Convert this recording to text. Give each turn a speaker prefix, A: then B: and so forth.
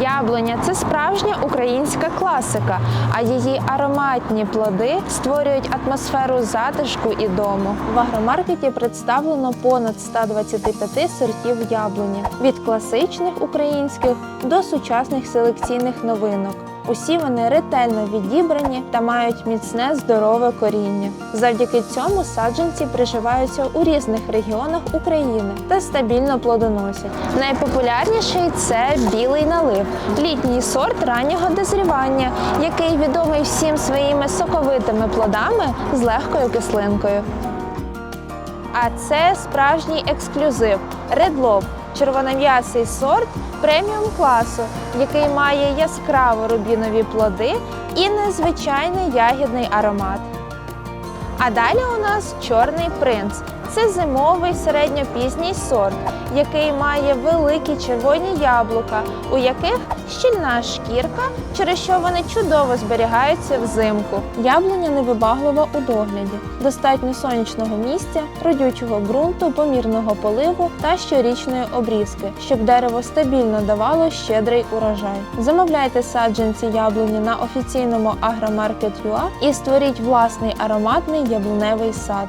A: Яблуня це справжня українська класика, а її ароматні плоди створюють атмосферу затишку і дому. В агромаркеті представлено понад 125 сортів яблуні від класичних українських до сучасних селекційних новинок. Усі вони ретельно відібрані та мають міцне здорове коріння. Завдяки цьому саджанці приживаються у різних регіонах України та стабільно плодоносять. Найпопулярніший це білий налив, літній сорт раннього дозрівання, який відомий всім своїми соковитими плодами з легкою кислинкою. А це справжній ексклюзив редлов, червоном'ясий сорт преміум класу, який має яскраво рубінові плоди і незвичайний ягідний аромат. А далі у нас чорний принц. Це зимовий середньопізній сорт, який має великі червоні яблука, у яких щільна шкірка, через що вони чудово зберігаються взимку. Яблуня невибаглива у догляді, достатньо сонячного місця, родючого ґрунту, помірного поливу та щорічної обрізки, щоб дерево стабільно давало щедрий урожай. Замовляйте саджанці яблуні на офіційному агромаркет.ua і створіть власний ароматний яблуневий сад.